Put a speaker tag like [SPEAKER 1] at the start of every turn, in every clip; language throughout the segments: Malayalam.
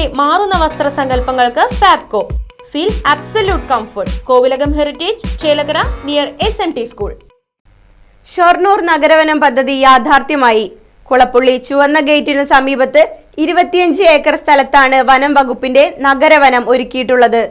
[SPEAKER 1] തലമുറയുടെ മാറുന്ന വസ്ത്ര സങ്കല്പങ്ങൾക്ക് Fabco. Feel absolute comfort Kovilakam heritage Chelakkara near S M T school
[SPEAKER 2] Shoranur നഗരവനം പദ്ധതി യാഥാർത്ഥ്യമായി. കുളപ്പുള്ളി ചുവന്ന ഗേറ്റിന് സമീപത്ത് ഇരുപത്തിയഞ്ച് ഏക്കർ സ്ഥലത്താണ് വനം വകുപ്പിന്റെ നഗരവനം ഒരുക്കിയിട്ടുള്ളത്.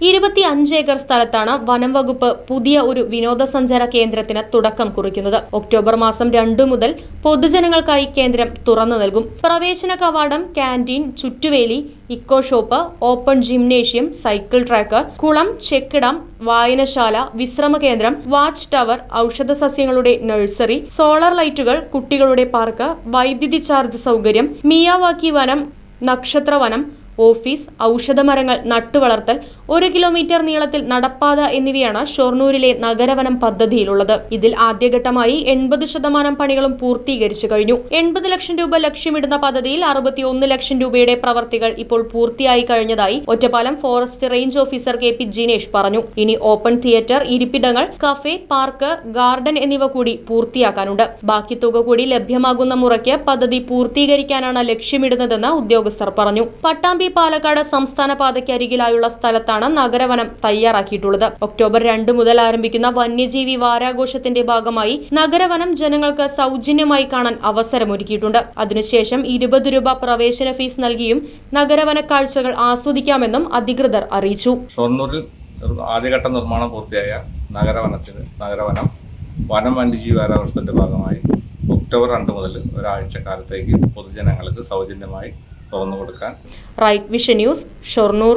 [SPEAKER 1] ഇരുപത്തി അഞ്ച് ഏക്കർ സ്ഥലത്താണ് വനം വകുപ്പ് പുതിയ ഒരു വിനോദസഞ്ചാര കേന്ദ്രത്തിന് തുടക്കം കുറിക്കുന്നത്. ഒക്ടോബർ മാസം രണ്ടു മുതൽ പൊതുജനങ്ങൾക്കായി കേന്ദ്രം തുറന്നു നൽകും. പ്രവേശന കവാടം canteen ചുറ്റുവേലി eco shop open gymnasium cycle track കുളം ചെക്കിടം വായനശാല വിശ്രമ കേന്ദ്രം വാച്ച് ടവർ ഔഷധ സസ്യങ്ങളുടെ നഴ്സറി സോളാർ ലൈറ്റുകൾ കുട്ടികളുടെ പാർക്ക് വൈദ്യുതി ചാർജ് സൗകര്യം മിയാവാക്കി വനം നക്ഷത്രവനം ഓഫീസ് ഔഷധമരങ്ങൾ നട്ടുവളർത്തൽ ഒരു കിലോമീറ്റർ നീളത്തിൽ നടപ്പാത എന്നിവയാണ് ഷൊർണൂരിലെ നഗരവനം പദ്ധതിയിലുള്ളത്. ഇതിൽ ആദ്യഘട്ടമായി എൺപത് ശതമാനം പണികളും പൂർത്തീകരിച്ചു കഴിഞ്ഞു. എൺപത് ലക്ഷം രൂപ ലക്ഷ്യമിടുന്ന പദ്ധതിയിൽ അറുപത്തിയൊന്ന് ലക്ഷം രൂപയുടെ പ്രവർത്തികൾ ഇപ്പോൾ പൂർത്തിയായി കഴിഞ്ഞതായി Ottapalam forest range officer K P Jinesh പറഞ്ഞു. ഇനി ഓപ്പൺ തിയേറ്റർ ഇരിപ്പിടങ്ങൾ കഫേ പാർക്ക് ഗാർഡൻ എന്നിവ കൂടി പൂർത്തിയാക്കാനുണ്ട്. ബാക്കി തുക കൂടി ലഭ്യമാകുന്ന മുറയ്ക്ക് പദ്ധതി പൂർത്തീകരിക്കാനാണ് ലക്ഷ്യമിടുന്നതെന്ന് ഉദ്യോഗസ്ഥർ പറഞ്ഞു. പട്ടാമ്പി പാലക്കാട് സംസ്ഥാന പാതയ്ക്ക് അരികിലായുള്ള സ്ഥലത്താണ് നഗരവനം തയ്യാറാക്കിയിട്ടുള്ളത്. ഒക്ടോബർ രണ്ട് മുതൽ ആരംഭിക്കുന്ന വന്യജീവി വാരാഘോഷത്തിന്റെ ഭാഗമായി നഗരവനം ജനങ്ങൾക്ക് സൗജന്യമായി കാണാൻ അവസരമൊരുക്കിയിട്ടുണ്ട്. അതിനുശേഷം ഇരുപത് രൂപ പ്രവേശന ഫീസ് നൽകിയും നഗരവന കാഴ്ചകൾ ആസ്വദിക്കാമെന്നും അധികൃതർ അറിയിച്ചു.
[SPEAKER 3] ഷൊർണൂരിൽ ആദ്യഘട്ട നിർമ്മാണം പൂർത്തിയായ നഗരവനത്തിന് നഗരവനം വനം വന്യജീവി വാരാഘോഷത്തിന്റെ ഭാഗമായി ഒക്ടോബർ രണ്ട് മുതൽ ഒരാഴ്ച കാലത്തേക്ക് പൊതുജനങ്ങൾക്ക് സൗജന്യമായി തുറന്നു കൊടുക്കാൻ
[SPEAKER 1] right vision news Shoranur.